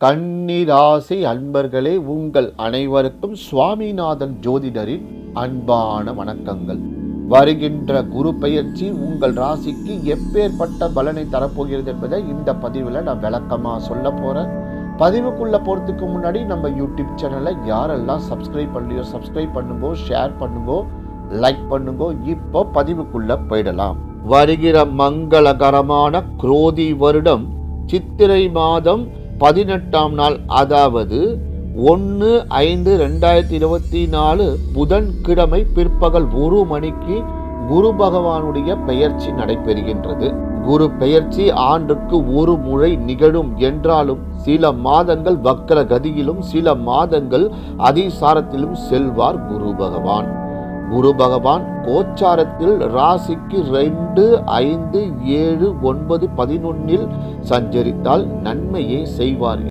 கன்னிராசி அன்பர்களே உங்கள் அனைவருக்கும் சுவாமிநாதன் ஜோதிடரின் அன்பான வணக்கங்கள். வருகின்ற குரு பயிற்சி உங்கள் ராசிக்கு எப்பேற்பட்ட பலனை தரப்போகிறது என்பதை இந்த பதிவில் நான் விளக்கமாக சொல்ல போகிறேன் பதிவுக்குள்ள போகிறதுக்கு முன்னாடி நம்ம யூடியூப் சேனலை யாரெல்லாம் சப்ஸ்கிரைப் பண்ணலையோ சப்ஸ்கிரைப் பண்ணுங்கோ ஷேர் பண்ணுங்கோ லைக் பண்ணுங்கோ இப்போ பதிவுக்குள்ள போயிடலாம். வருகிற மங்களகரமான குரோதி வருடம் சித்திரை மாதம் பதினெட்டாம் நாள் அதாவது ஒன்று ஐந்து ரெண்டாயிரத்தி இருபத்தி நாலு புதன்கிழமை பிற்பகல் ஒரு மணிக்கு குரு பகவானுடைய பெயர்ச்சி நடைபெறுகின்றது. குரு பெயர்ச்சி ஆண்டுக்கு ஒரு முறை நிகழும் என்றாலும் சில மாதங்கள் வக்கர கதியிலும் சில மாதங்கள் அதிசாரத்திலும் செல்வார் குரு பகவான். குரு பகவான் கோச்சாரத்தில் ராசிக்கு ரெண்டு ஐந்து ஏழு ஒன்பது பதினொன்னில் சஞ்சரித்தால் நன்மையை செய்வார்.